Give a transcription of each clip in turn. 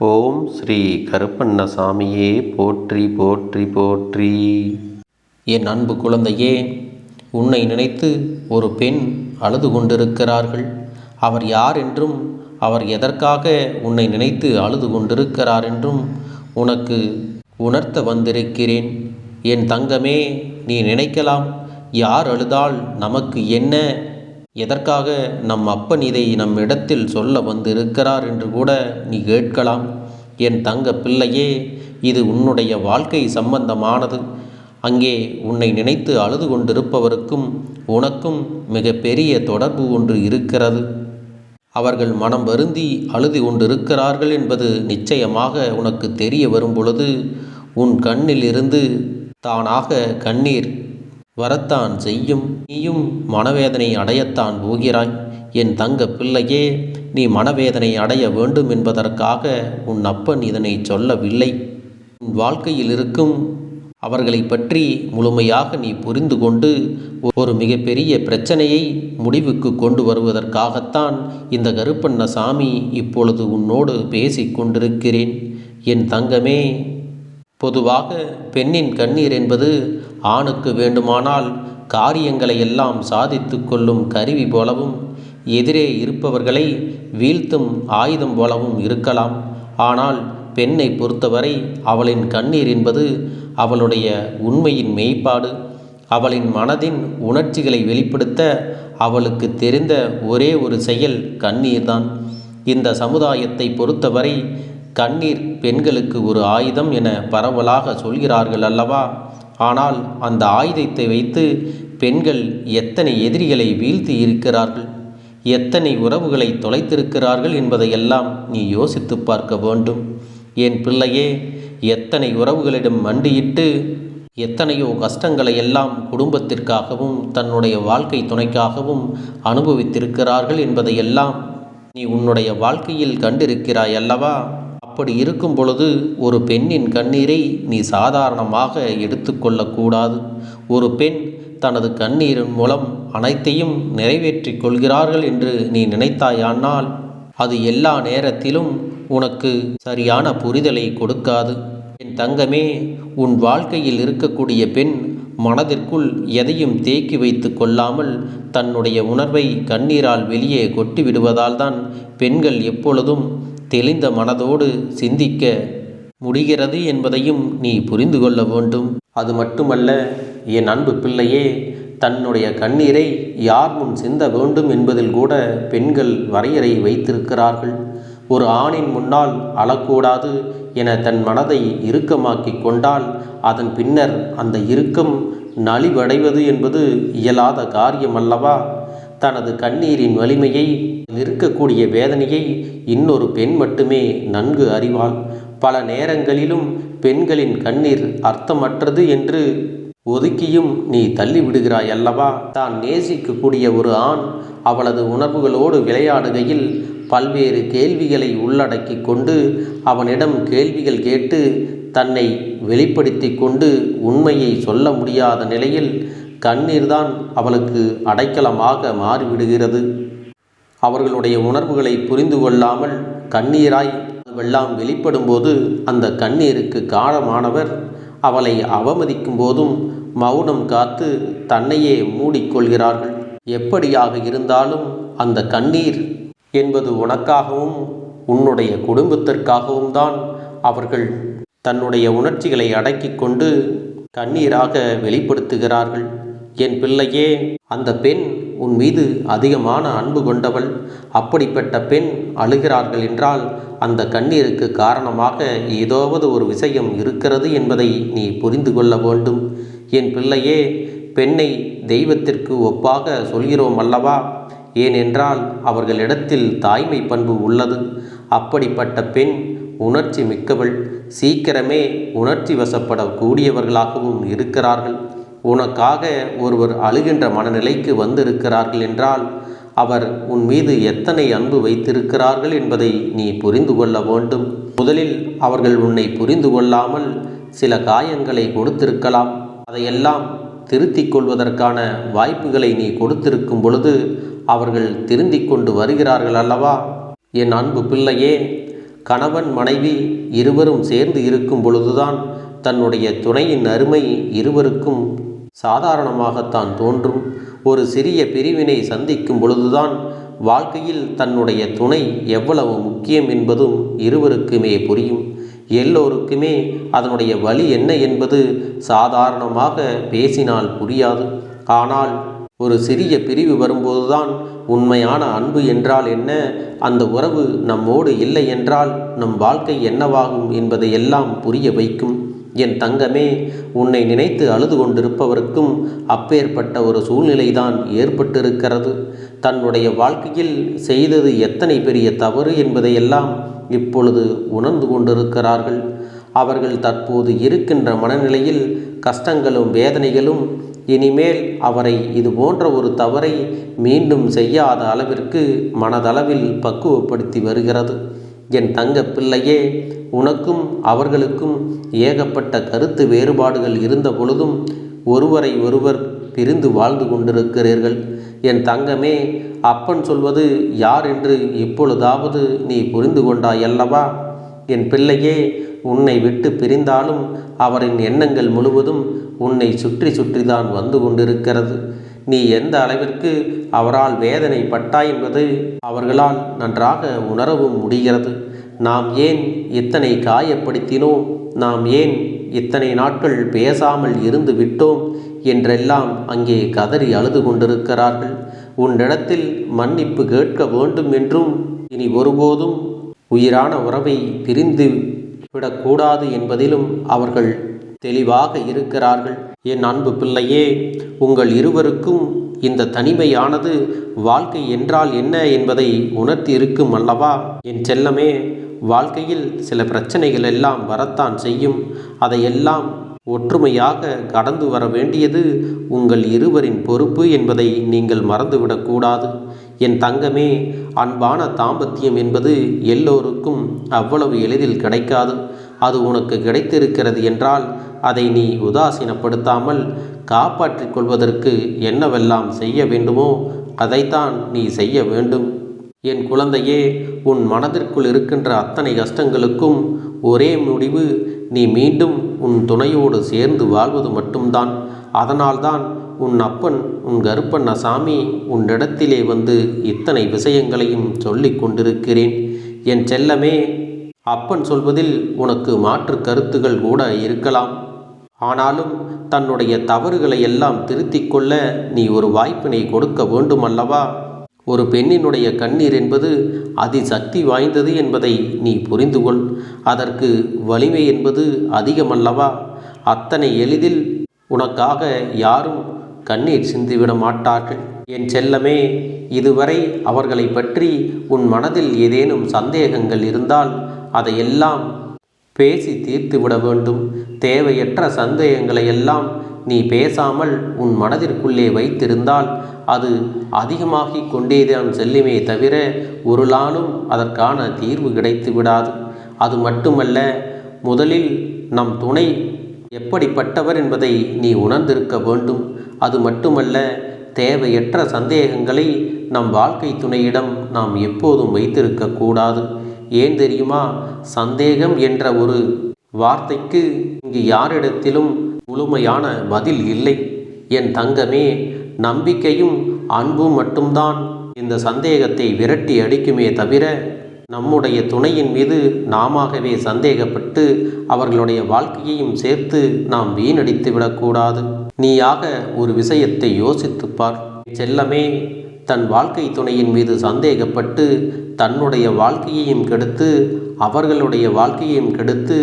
ஓம் ஸ்ரீ கருப்பண்ணசாமியே போற்றி போற்றி போற்றி. என் அன்பு குழந்தையே உன்னை நினைத்து ஒரு பெண் அழுது கொண்டிருக்கிறார்கள். அவர் யார் என்றும் அவர் எதற்காக உன்னை நினைத்து அழுது கொண்டிருக்கிறார் என்றும் உனக்கு உணர்த்த வந்திருக்கிறேன். என் தங்கமே நீ நினைக்கலாம் யார் அழுதால் நமக்கு என்ன எதற்காக நம் அப்பன் இதை நம் இடத்தில் சொல்ல வந்திருக்கிறார் என்று கூட நீ கேட்கலாம். என் தங்க பிள்ளையே இது உன்னுடைய வாழ்க்கை சம்பந்தமானது. அங்கே உன்னை நினைத்து அழுது கொண்டிருப்பவருக்கும் உனக்கும் மிக பெரிய தொடர்பு ஒன்று இருக்கிறது. அவர்கள் மனம் வருந்தி அழுது கொண்டிருக்கிறார்கள் என்பது நிச்சயமாக உனக்கு தெரிய வரும் பொழுது உன் கண்ணிலிருந்து தானாக கண்ணீர் வரத்தான் செய்யும். நீயும் மனவேதனை அடையத்தான் போகிறாய். என் தங்க பிள்ளையே நீ மனவேதனை அடைய வேண்டும் என்பதற்காக உன் அப்பன் இதனை சொல்லவில்லை. உன் வாழ்க்கையில் இருக்கும் அவர்களை பற்றி முழுமையாக நீ புரிந்து கொண்டு ஒரு மிகப்பெரிய பிரச்சனையை முடிவுக்கு கொண்டு வருவதற்காகத்தான் இந்த கருப்பண்ண சாமி இப்பொழுது உன்னோடு பேசிக் கொண்டிருக்கிறேன். என் தங்கமே பொதுவாக பெண்ணின் கண்ணீர் என்பது ஆணுக்கு வேண்டுமானால் காரியங்களை எல்லாம் சாதித்து கொள்ளும் கருவி போலவும் எதிரே இருப்பவர்களை வீழ்த்தும் ஆயுதம் போலவும் இருக்கலாம். ஆனால் பெண்ணை பொறுத்தவரை அவளின் கண்ணீர் என்பது அவளுடைய உண்மையின் மெய்ப்பாடு. அவளின் மனதின் உணர்ச்சிகளை வெளிப்படுத்த அவளுக்கு தெரிந்த ஒரே ஒரு செயல் கண்ணீர்தான். இந்த சமுதாயத்தை பொறுத்தவரை கண்ணீர் பெண்களுக்கு ஒரு ஆயுதம் என பரவலாக சொல்கிறார்கள் அல்லவா? ஆனால் அந்த ஆயுதத்தை வைத்து பெண்கள் எத்தனை எதிரிகளை வீழ்த்தி இருக்கிறார்கள்? எத்தனை உறவுகளை தொலைத்திருக்கிறார்கள் என்பதையெல்லாம் நீ யோசித்து பார்க்க வேண்டும். என் பிள்ளையே எத்தனை உறவுகளிடம் மண்டியிட்டு எத்தனையோ கஷ்டங்களை எல்லாம் குடும்பத்திற்காகவும் தன்னுடைய வாழ்க்கை துணைக்காகவும் அனுபவித்திருக்கிறார்கள் என்பதையெல்லாம் நீ உன்னுடைய வாழ்க்கையில் கண்டிருக்கிறாய் அல்லவா? அப்படி இருக்கும் பொழுது ஒரு பெண்ணின் கண்ணீரை நீ சாதாரணமாக எடுத்துக்கொள்ளக்கூடாது ஒரு பெண் தனது கண்ணீரின் மூலம் அனைத்தையும் நிறைவேற்றிக் கொள்கிறார்கள் என்று நீ நினைத்தாயானால் அது எல்லா நேரத்திலும் உனக்கு சரியான புரிதலை கொடுக்காது. என் தங்கமே உன் வாழ்க்கையில் இருக்கக்கூடிய பெண் மனதிற்குள் எதையும் தேக்கி வைத்து கொள்ளாமல் தன்னுடைய உணர்வை கண்ணீரால் வெளியே கொட்டி விடுவதால்தான் பெண்கள் எப்பொழுதும் தெளிந்த மனதோடு சிந்திக்க முடிகிறது என்பதையும் நீ புரிந்து கொள்ள வேண்டும். அது மட்டுமல்ல என் அன்பு பிள்ளையே தன்னுடைய கண்ணீரை யார் முன் சிந்த வேண்டும் என்பதில் கூட பெண்கள் வரையறை வைத்திருக்கிறார்கள். ஒரு ஆணின் முன்னால் அழக்கூடாது என தன் மனதை இறுக்கமாக்கி கொண்டால் அதன் பின்னர் அந்த இறுக்கம் நலிவடைவது என்பது இயலாத காரியம் அல்லவா தனது கண்ணீரின் வலிமையை நிற்கக்கூடிய வேதனையை இன்னொரு பெண் மட்டுமே நன்கு அறிவாள். பல நேரங்களிலும் பெண்களின் கண்ணீர் அர்த்தமற்றது என்று ஒதுக்கியும் நீ தள்ளிவிடுகிறாய் அல்லவா? தான் நேசிக்கக்கூடிய ஒரு ஆண் அவளது உணர்வுகளோடு விளையாடுகையில் பல்வேறு கேள்விகளை உள்ளடக்கி கொண்டு அவனிடம் கேள்விகள் கேட்டு தன்னை வெளிப்படுத்தி கொண்டு உண்மையை சொல்ல முடியாத நிலையில் கண்ணீர்தான் அவளுக்கு அடைக்கலமாக மாறிவிடுகிறது. அவர்களுடைய உணர்வுகளை புரிந்து கொள்ளாமல் கண்ணீராய் வெல்லாம் வெளிப்படும்போது அந்த கண்ணீருக்கு காரணமானவர் அவளை அவமதிக்கும் போதும் மௌனம் காத்து தன்னையே மூடிக்கொள்கிறார்கள். எப்படியாக இருந்தாலும் அந்த கண்ணீர் என்பது உனக்காகவும் உன்னுடைய குடும்பத்திற்காகவும் தான் அவர்கள் தன்னுடைய உணர்ச்சிகளை அடக்கிக் கொண்டு கண்ணீராக வெளிப்படுத்துகிறார்கள். என் பிள்ளையே அந்த பெண் உன் மீது அதிகமான அன்பு கொண்டவள். அப்படிப்பட்ட பெண் அழுகிறார்கள் என்றால் அந்த கண்ணீருக்கு காரணமாக ஏதாவது ஒரு விஷயம் இருக்கிறது என்பதை நீ புரிந்து கொள்ள வேண்டும். என் பிள்ளையே பெண்ணை தெய்வத்திற்கு ஒப்பாக சொல்கிறோம் அல்லவா? ஏனென்றால் அவர்களிடத்தில் தாய்மை பண்பு உள்ளது. அப்படிப்பட்ட பெண் உணர்ச்சி மிக்கவள். சீக்கிரமே உணர்ச்சி வசப்படக்கூடியவர்களாகவும் இருக்கிறார்கள். உனக்காக ஒருவர் அழுகின்ற மனநிலைக்கு வந்திருக்கிறார்கள் என்றால் அவர் உன் மீது எத்தனை அன்பு வைத்திருக்கிறார்கள் என்பதை நீ புரிந்து கொள்ள வேண்டும். முதலில் அவர்கள் உன்னை புரிந்து கொள்ளாமல் சில காயங்களை கொடுத்திருக்கலாம். அதையெல்லாம் திருத்திக் கொள்வதற்கான வாய்ப்புகளை நீ கொடுத்திருக்கும் பொழுது அவர்கள் திருந்திக் கொண்டு வருகிறார்கள் அல்லவா? என் அன்பு பிள்ளையே கணவன் மனைவி இருவரும் சேர்ந்து இருக்கும் பொழுதுதான் தன்னுடைய துணையின் அருமை இருவருக்கும் சாதாரணமாகத்தான் தோன்றும். ஒரு சிறிய பிரிவினை சந்திக்கும் பொழுதுதான் வாழ்க்கையில் தன்னுடைய துணை எவ்வளவு முக்கியம் என்பதும் இருவருக்குமே புரியும். எல்லோருக்குமே அதனுடைய வழி என்ன என்பது சாதாரணமாக பேசினால் புரியாது. ஆனால் ஒரு சிறிய பிரிவு வரும்போதுதான் உண்மையான அன்பு என்றால் என்ன? அந்த உறவு நம்மோடு இல்லை என்றால் நம் வாழ்க்கை என்னவாகும் என்பதை எல்லாம் புரிய வைக்கும். என் தங்கமே உன்னை நினைத்து அழுது கொண்டிருப்பவருக்கும் அப்பேற்பட்ட ஒரு சூழ்நிலைதான் ஏற்பட்டிருக்கிறது. தன்னுடைய வாழ்க்கையில் செய்தது எத்தனை பெரிய தவறு என்பதையெல்லாம் இப்பொழுது உணர்ந்து கொண்டிருக்கிறார்கள். அவர்கள் தற்போது இருக்கின்ற மனநிலையில் கஷ்டங்களும் வேதனைகளும் இனிமேல் அவரை இது போன்ற ஒரு தவறை மீண்டும் செய்யாத அளவிற்கு மனதளவில் பக்குவப்படுத்தி வருகிறது. என் தங்க பிள்ளையே உனக்கும் அவர்களுக்கும் ஏகப்பட்ட கருத்து வேறுபாடுகள் இருந்த பொழுதும் ஒருவரை ஒருவர் பிரிந்து வாழ்ந்து கொண்டிருக்கிறீர்கள். என் தங்கமே அப்பன் சொல்வது யார் என்று இப்பொழுதாவது நீ புரிந்து கொண்டாய் அல்லவா? என் பிள்ளையே உன்னை விட்டு பிரிந்தாலும் அவரின் எண்ணங்கள் முழுவதும் உன்னை சுற்றி சுற்றிதான் வந்து கொண்டிருக்கிறது. நீ எந்த அளவிற்கு அவரால் வேதனை பட்டாய் என்பது அவர்களால் நன்றாக உணரவும் முடிகிறது. நாம் ஏன் இத்தனை காயப்படுத்தினோம்? நாம் ஏன் இத்தனை நாட்கள் பேசாமல் இருந்து விட்டோம்? என்றெல்லாம் அங்கே கதறி அழுது கொண்டிருக்கிறார்கள். உன்னிடத்தில் மன்னிப்பு கேட்க வேண்டும் என்றும் இனி ஒருபோதும் உயிரான உறவை பிரிந்து விடக்கூடாது என்பதிலும் அவர்கள் தெளிவாக இருக்கிறார்கள். என் அன்பு பிள்ளையே உங்கள் இருவருக்கும் இந்த தனிமையானது வாழ்க்கை என்றால் என்ன என்பதை உணர்த்தி இருக்கும் அல்லவா? என் செல்லமே வாழ்க்கையில் சில பிரச்சனைகள் எல்லாம் வரத்தான் செய்யும். அதையெல்லாம் ஒற்றுமையாக கடந்து வர வேண்டியது உங்கள் இருவரின் பொறுப்பு என்பதை நீங்கள் மறந்துவிடக்கூடாது என் தங்கமே அன்பான தாம்பத்தியம் என்பது எல்லோருக்கும் அவ்வளவு எளிதில் கிடைக்காது. அது உனக்கு கிடைத்திருக்கிறது என்றால் அதை நீ உதாசீனப்படுத்தாமல் காப்பாற்றிக் கொள்வதற்கு என்னவெல்லாம் செய்ய வேண்டுமோ அதைத்தான் நீ செய்ய வேண்டும். என் குழந்தையே உன் மனதிற்குள் இருக்கின்ற அத்தனை கஷ்டங்களுக்கும் ஒரே முடிவு நீ மீண்டும் உன் துணையோடு சேர்ந்து வாழ்வது மட்டும்தான். அதனால்தான் உன் அப்பன் உன் கருப்பண்ண சாமி உன்னிடத்திலே வந்து இத்தனை விஷயங்களையும் சொல்லிக் கொண்டிருக்கிறேன். என் செல்லமே அப்பன் சொல்வதில் உனக்கு மாற்று கருத்துகள் கூட இருக்கலாம். ஆனாலும் தன்னுடைய தவறுகளை எல்லாம் திருத்திக் கொள்ள நீ ஒரு வாய்ப்பினை கொடுக்க வேண்டுமல்லவா? ஒரு பெண்ணினுடைய கண்ணீர் என்பது அதிசக்தி வாய்ந்தது என்பதை நீ புரிந்து கொள் அதற்கு வலிமை என்பது அதிகமல்லவா? அத்தனை எளிதில் உனக்காக யாரும் கண்ணீர் சிந்திவிட மாட்டார்கள். என் செல்லமே இதுவரை அவர்களை பற்றி உன் மனதில் ஏதேனும் சந்தேகங்கள் இருந்தால் அதையெல்லாம் பேசி தீர்த்து விட வேண்டும். தேவையற்ற சந்தேகங்களை எல்லாம் நீ பேசாமல் உன் மனதிற்குள்ளே வைத்திருந்தால் அது அதிகமாகி கொண்டேதான் செல்லுமே தவிர ஒரு நாளும் அதற்கான தீர்வு கிடைத்து விடாது. அது மட்டுமல்ல முதலில் நம் துணை எப்படிப்பட்டவர் என்பதை நீ உணர்ந்திருக்க வேண்டும். அது மட்டுமல்ல தேவையற்ற சந்தேகங்களை நம் வாழ்க்கை துணையிடம் நாம் எப்போதும் வைத்திருக்கக்கூடாது ஏன் தெரியுமா? சந்தேகம் என்ற ஒரு வார்த்தைக்கு இங்கு யாரிடத்திலும் முழுமையான பதில் இல்லை. என் தங்கமே நம்பிக்கையும் அன்பும் மட்டும்தான் இந்த சந்தேகத்தை விரட்டி அடிக்குமே தவிர நம்முடைய துணையின் மீது நாமாகவே சந்தேகப்பட்டு அவர்களுடைய வாழ்க்கையையும் சேர்த்து நாம் வீணடித்து விடக்கூடாது. நீயாக ஒரு விஷயத்தை யோசித்துப் பார். செல்லமே தன் வாழ்க்கை துணையின் மீது சந்தேகப்பட்டு தன்னுடைய வாழ்க்கையையும் கெடுத்து அவர்களுடைய வாழ்க்கையையும் கெடுத்து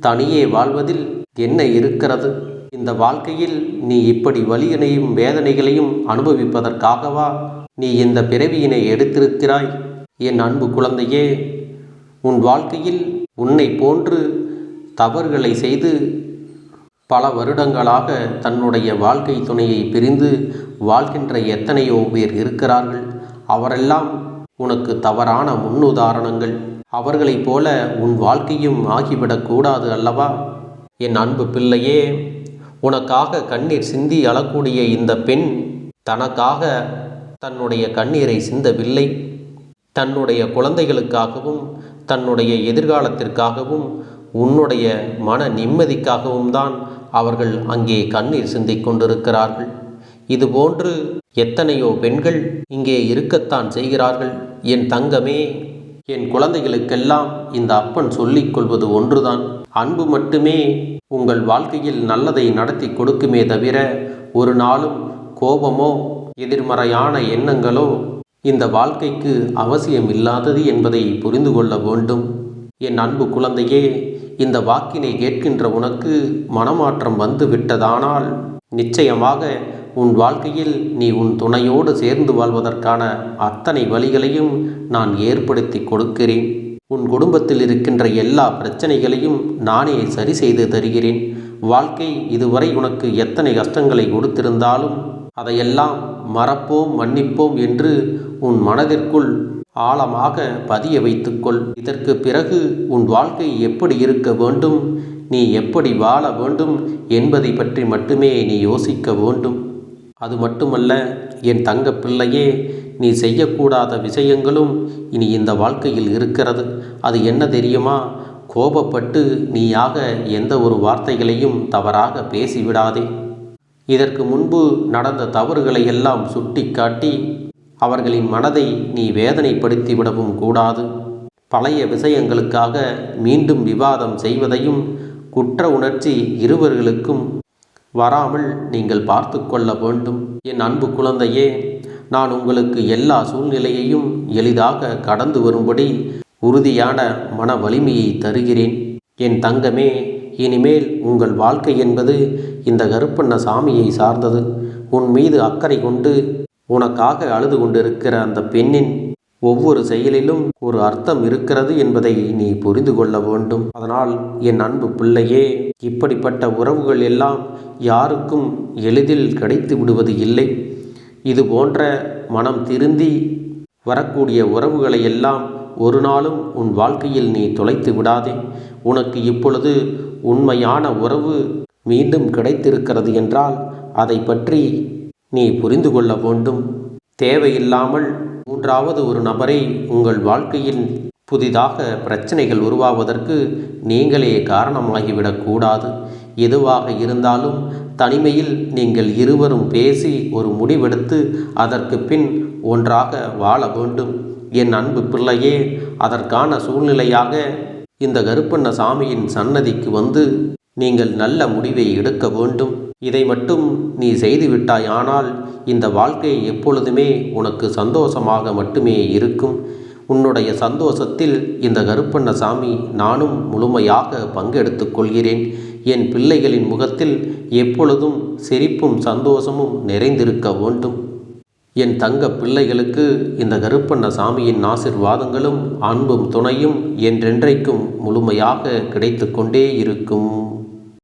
தனியே வாழ்வதில் என்ன இருக்கிறது? இந்த வாழ்க்கையில் நீ இப்படி வலியினையும் வேதனைகளையும் அனுபவிப்பதற்காகவா நீ இந்த பிறவியினை எடுத்திருக்கிறாய்? என் அன்பு குழந்தையே உன் வாழ்க்கையில் உன்னை போன்று தவறுகளை செய்து பல வருடங்களாக தன்னுடைய வாழ்க்கை துணையை பிரிந்து வாழ்கின்ற எத்தனையோ பேர் இருக்கிறார்கள். அவரெல்லாம் உனக்கு தவறான முன்னுதாரணங்கள். அவர்களைப் போல உன் வாழ்க்கையும் ஆகிவிடக்கூடாது அல்லவா? என் அன்பு பிள்ளையே உனக்காக கண்ணீர் சிந்தி அழக்கூடிய இந்த பெண் தனக்காக தன்னுடைய கண்ணீரை சிந்தவில்லை. தன்னுடைய குழந்தைகளுக்காகவும் தன்னுடைய எதிர்காலத்திற்காகவும் உன்னுடைய மன நிம்மதிக்காகவும் தான் அவர்கள் அங்கே கண்ணீர் சிந்திக் கொண்டிருக்கிறார்கள். இதுபோன்று எத்தனையோ பெண்கள் இங்கே இருக்கத்தான் செய்கிறார்கள். என் தங்கமே என் குழந்தைகளுக்கெல்லாம் இந்த அப்பன் சொல்லிக் கொள்வது ஒன்றுதான். அன்பு மட்டுமே உங்கள் வாழ்க்கையில் நல்லதை நடத்தி கொடுக்குமே தவிர ஒரு நாளும் கோபமோ எதிர்மறையான எண்ணங்களோ இந்த வாழ்க்கைக்கு அவசியம் இல்லாதது என்பதை புரிந்து கொள்ள வேண்டும். என் அன்பு குழந்தையே இந்த வாக்கினை கேட்கின்ற உனக்கு மனமாற்றம் வந்து விட்டதானால் நிச்சயமாக உன் வாழ்க்கையில் நீ உன் துணையோடு சேர்ந்து வாழ்வதற்கான அத்தனை வழிகளையும் நான் ஏற்படுத்தி கொடுக்கிறேன். உன் குடும்பத்தில் இருக்கின்ற எல்லா பிரச்சனைகளையும் நானே சரி செய்து தருகிறேன். வாழ்க்கை இதுவரை உனக்கு எத்தனை கஷ்டங்களை கொடுத்திருந்தாலும் அதையெல்லாம் மறப்போம் மன்னிப்போம் என்று உன் மனதிற்குள் ஆழமாக பதிய வைத்துக்கொள். இதற்கு பிறகு உன் வாழ்க்கை எப்படி இருக்க வேண்டும்? நீ எப்படி வாழ வேண்டும்? என்பதை பற்றி மட்டுமே நீ யோசிக்க வேண்டும். அது மட்டுமல்ல என் தங்க பிள்ளையே நீ செய்யக்கூடாத விஷயங்களும் இனி இந்த வாழ்க்கையில் இருக்கிறது. அது என்ன தெரியுமா? கோபப்பட்டு நீயாக எந்த ஒரு வார்த்தைகளையும் தவறாக பேசிவிடாதே. இதற்கு முன்பு நடந்த தவறுகளை எல்லாம் சுட்டி காட்டி அவர்களின் மனதை நீ வேதனைப்படுத்தி விடவும் கூடாது. பழைய விஷயங்களுக்காக மீண்டும் விவாதம் செய்வதையும் குற்ற உணர்ச்சி இருவர்களுக்கும் வராமல் நீங்கள் பார்த்து கொள்ள வேண்டும். என் அன்பு குழந்தையே நான் உங்களுக்கு எல்லா சூழ்நிலையையும் எளிதாக கடந்து வரும்படி உறுதியான மன வலிமையை தருகிறேன். என் தங்கமே இனிமேல் உங்கள் வாழ்க்கை என்பது இந்த கருப்பண்ண சாமியை சார்ந்தது. உன் மீது அக்கறை கொண்டு உனக்காக அழுது கொண்டிருக்கிற அந்த பெண்ணின் ஒவ்வொரு செயலிலும் ஒரு அர்த்தம் இருக்கிறது என்பதை நீ புரிந்து கொள்ள வேண்டும். அதனால் என் அன்பு பிள்ளையே இப்படிப்பட்ட உறவுகள் எல்லாம் யாருக்கும் எளிதில் கிடைத்து விடுவது இல்லை. இது போன்ற மனம் திருந்தி வரக்கூடிய உறவுகளை எல்லாம் ஒரு நாளும் உன் வாழ்க்கையில் நீ தொலைத்து விடாதே. உனக்கு இப்பொழுது உண்மையான உறவு மீண்டும் கிடைத்திருக்கிறது என்றால் அதை பற்றி நீ புரிந்து கொள்ள வேண்டும். தேவையில்லாமல் மூன்றாவது ஒரு நபரை உங்கள் வாழ்க்கையில் புதிதாக பிரச்சனைகள் உருவாவதற்கு நீங்களே காரணமாகிவிடக்கூடாது எதுவாக இருந்தாலும் தனிமையில் நீங்கள் இருவரும் பேசி ஒரு முடிவெடுத்து அதற்கு பின் ஒன்றாக வாழ வேண்டும். என் அன்பு பிள்ளையே அதற்கான சூழ்நிலையாக இந்த கருப்பண்ண சாமியின் சன்னதிக்கு வந்து நீங்கள் நல்ல முடிவை எடுக்க வேண்டும். இதை மட்டும் நீ செய்துவிட்டாயானால் இந்த வாழ்க்கை எப்பொழுதுமே உனக்கு சந்தோஷமாக மட்டுமே இருக்கும். உன்னுடைய சந்தோஷத்தில் இந்த கருப்பண்ண சாமி நானும் முழுமையாக பங்கெடுத்து கொள்கிறேன். என் பிள்ளைகளின் முகத்தில் எப்பொழுதும் சிரிப்பும் சந்தோஷமும் நிறைந்திருக்க வேண்டும். என் தங்க பிள்ளைகளுக்கு இந்த கருப்பண்ண சாமியின் ஆசிர்வாதங்களும் அன்பும் துணையும் என்றென்றைக்கும் முழுமையாக கிடைத்து கொண்டே இருக்கும்.